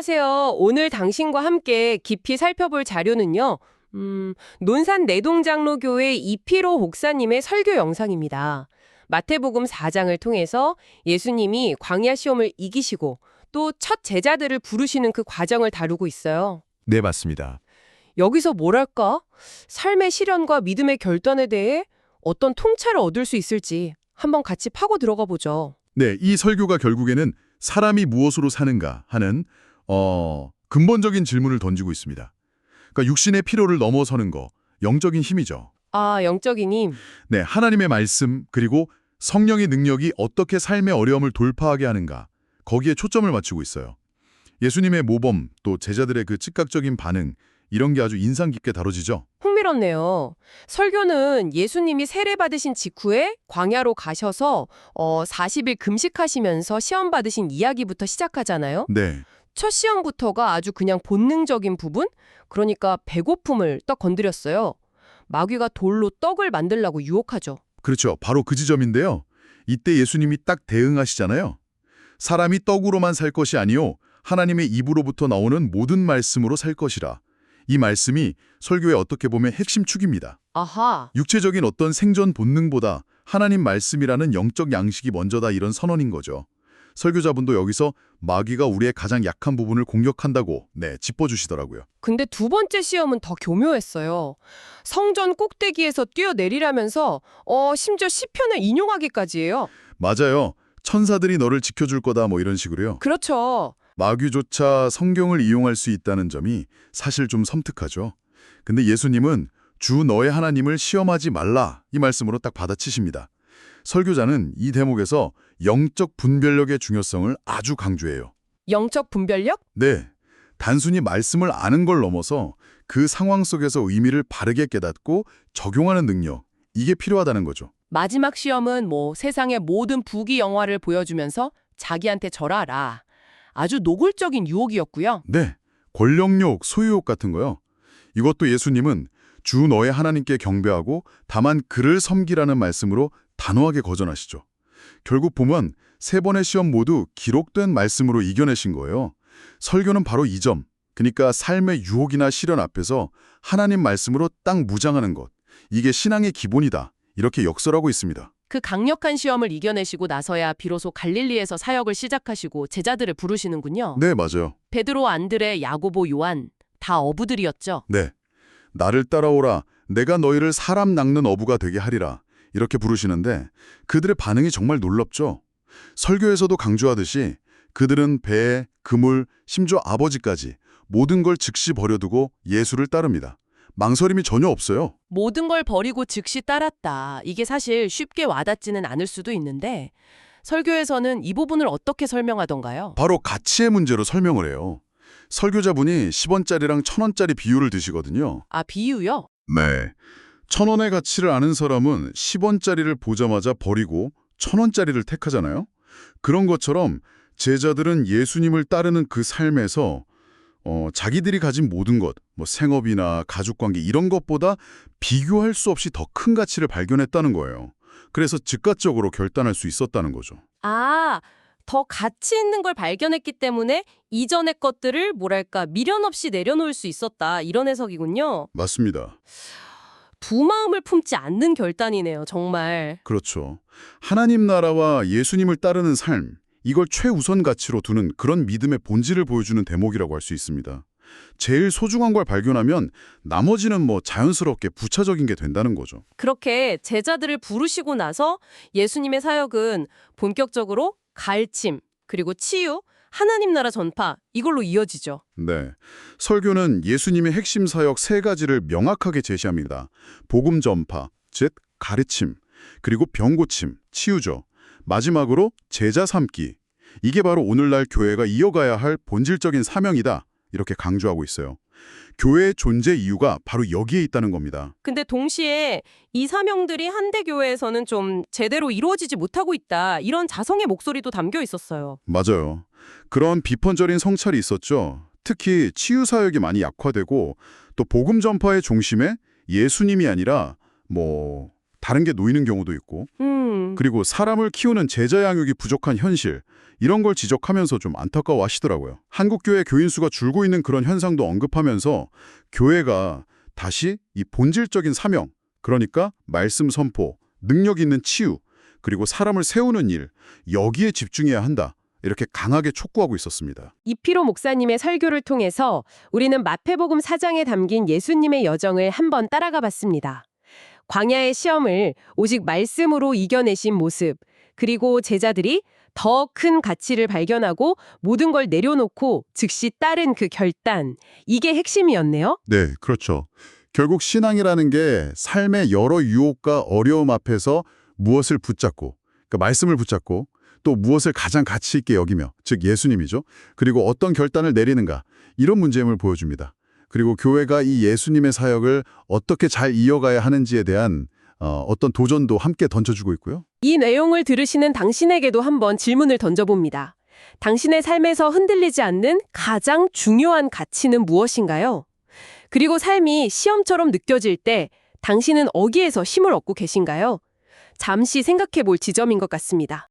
안녕하세요. 오늘 당신과 함께 깊이 살펴볼 자료는요. 음, 논산 내동장로교회 이피로 목사님의 설교 영상입니다. 마태복음 4장을 통해서 예수님이 광야 시험을 이기시고 또 첫 제자들을 부르시는 그 과정을 다루고 있어요. 네, 맞습니다. 여기서 뭐랄까? 삶의 시련과 믿음의 결단에 대해 어떤 통찰을 얻을 수 있을지 한번 같이 파고 들어가 보죠. 네, 이 설교가 결국에는 사람이 무엇으로 사는가 하는 어, 근본적인 질문을 던지고 있습니다. 그러니까 육신의 필요를 넘어서는 거, 영적인 힘이죠. 아, 영적인 힘. 네, 하나님의 말씀 그리고 성령의 능력이 어떻게 삶의 어려움을 돌파하게 하는가 거기에 초점을 맞추고 있어요. 예수님의 모범 또 제자들의 그 즉각적인 반응 이런 게 아주 인상 깊게 다뤄지죠. 흥미롭네요. 설교는 예수님이 세례 받으신 직후에 광야로 가셔서 어, 40일 금식하시면서 시험 받으신 이야기부터 시작하잖아요. 네, 첫 시험부터가 아주 그냥 본능적인 부분? 그러니까 배고픔을 딱 건드렸어요. 마귀가 돌로 떡을 만들라고 유혹하죠. 그렇죠. 바로 그 지점인데요. 이때 예수님이 딱 대응하시잖아요. 사람이 떡으로만 살 것이 아니요 하나님의 입으로부터 나오는 모든 말씀으로 살 것이라. 이 말씀이 설교의 어떻게 보면 핵심 축입니다. 아하. 육체적인 어떤 생존 본능보다 하나님 말씀이라는 영적 양식이 먼저다 이런 선언인 거죠. 설교자분도 여기서 마귀가 우리의 가장 약한 부분을 공격한다고 네, 짚어주시더라고요. 근데 두 번째 시험은 더 교묘했어요. 성전 꼭대기에서 뛰어내리라면서 어, 심지어 시편을 인용하기까지예요. 맞아요. 천사들이 너를 지켜줄 거다 뭐 이런 식으로요. 그렇죠. 마귀조차 성경을 이용할 수 있다는 점이 사실 좀 섬뜩하죠. 근데 예수님은 주 너의 하나님을 시험하지 말라 이 말씀으로 딱 받아치십니다. 설교자는 이 대목에서 영적 분별력의 중요성을 아주 강조해요. 영적 분별력? 네, 단순히 말씀을 아는 걸 넘어서 그 상황 속에서 의미를 바르게 깨닫고 적용하는 능력, 이게 필요하다는 거죠. 마지막 시험은 뭐 세상의 모든 부귀 영화를 보여주면서 자기한테 절하라. 아주 노골적인 유혹이었고요. 네, 권력욕, 소유욕 같은 거요. 이것도 예수님은 주 너의 하나님께 경배하고 다만 그를 섬기라는 말씀으로 단호하게 거절하시죠. 결국 보면 세 번의 시험 모두 기록된 말씀으로 이겨내신 거예요. 설교는 바로 이 점, 그러니까 삶의 유혹이나 시련 앞에서 하나님 말씀으로 딱 무장하는 것. 이게 신앙의 기본이다. 이렇게 역설하고 있습니다. 그 강력한 시험을 이겨내시고 나서야 비로소 갈릴리에서 사역을 시작하시고 제자들을 부르시는군요. 네, 맞아요. 베드로, 안드레, 야고보, 요한 다 어부들이었죠. 네. 나를 따라오라. 내가 너희를 사람 낚는 어부가 되게 하리라. 이렇게 부르시는데 그들의 반응이 정말 놀랍죠. 설교에서도 강조하듯이 그들은 배, 그물, 심지어 아버지까지 모든 걸 즉시 버려두고 예수를 따릅니다. 망설임이 전혀 없어요. 모든 걸 버리고 즉시 따랐다. 이게 사실 쉽게 와닿지는 않을 수도 있는데 설교에서는 이 부분을 어떻게 설명하던가요? 바로 가치의 문제로 설명을 해요. 설교자분이 10원짜리랑 1000원짜리 비유를 드시거든요. 아, 비유요? 네. 1000원의 가치를 아는 사람은 10원짜리를 보자마자 버리고 1000원짜리를 택하잖아요. 그런 것처럼 제자들은 예수님을 따르는 그 삶에서 어, 자기들이 가진 모든 것, 뭐 생업이나 가족관계 이런 것보다 비교할 수 없이 더 큰 가치를 발견했다는 거예요. 그래서 즉각적으로 결단할 수 있었다는 거죠. 아, 더 가치 있는 걸 발견했기 때문에 이전의 것들을 뭐랄까 미련 없이 내려놓을 수 있었다. 이런 해석이군요. 맞습니다. 두 마음을 품지 않는 결단이네요. 정말. 그렇죠. 하나님 나라와 예수님을 따르는 삶, 이걸 최우선 가치로 두는 그런 믿음의 본질을 보여주는 대목이라고 할 수 있습니다. 제일 소중한 걸 발견하면 나머지는 뭐 자연스럽게 부차적인 게 된다는 거죠. 그렇게 제자들을 부르시고 나서 예수님의 사역은 본격적으로 가르침, 그리고 치유, 하나님 나라 전파 이걸로 이어지죠. 네. 설교는 예수님의 핵심 사역 세 가지를 명확하게 제시합니다. 복음 전파, 즉 가르침, 그리고 병 고침, 치유죠. 마지막으로 제자 삼기. 이게 바로 오늘날 교회가 이어가야 할 본질적인 사명이다. 이렇게 강조하고 있어요. 교회의 존재 이유가 바로 여기에 있다는 겁니다. 근데 동시에 이 사명들이 한대 교회에서는 좀 제대로 이루어지지 못하고 있다. 이런 자성의 목소리도 담겨 있었어요. 맞아요. 그런 비판적인 성찰이 있었죠. 특히 치유 사역이 많이 약화되고 또 복음 전파의 중심에 예수님이 아니라 뭐 다른 게 놓이는 경우도 있고 음. 그리고 사람을 키우는 제자 양육이 부족한 현실 이런 걸 지적하면서 좀 안타까워 하시더라고요. 한국교회 교인 수가 줄고 있는 그런 현상도 언급하면서 교회가 다시 이 본질적인 사명, 그러니까 말씀 선포, 능력 있는 치유, 그리고 사람을 세우는 일, 여기에 집중해야 한다. 이렇게 강하게 촉구하고 있었습니다. 이피로 목사님의 설교를 통해서 우리는 마태복음 4장에 담긴 예수님의 여정을 한번 따라가 봤습니다. 광야의 시험을 오직 말씀으로 이겨내신 모습, 그리고 제자들이 더 큰 가치를 발견하고 모든 걸 내려놓고 즉시 따른 그 결단, 이게 핵심이었네요. 네, 그렇죠. 결국 신앙이라는 게 삶의 여러 유혹과 어려움 앞에서 무엇을 붙잡고, 그러니까 말씀을 붙잡고 또 무엇을 가장 가치 있게 여기며, 즉 예수님이죠. 그리고 어떤 결단을 내리는가, 이런 문제임을 보여줍니다. 그리고 교회가 이 예수님의 사역을 어떻게 잘 이어가야 하는지에 대한 어, 어떤 도전도 함께 던져주고 있고요. 이 내용을 들으시는 당신에게도 한번 질문을 던져봅니다. 당신의 삶에서 흔들리지 않는 가장 중요한 가치는 무엇인가요? 그리고 삶이 시험처럼 느껴질 때 당신은 어디에서 힘을 얻고 계신가요? 잠시 생각해 볼 지점인 것 같습니다.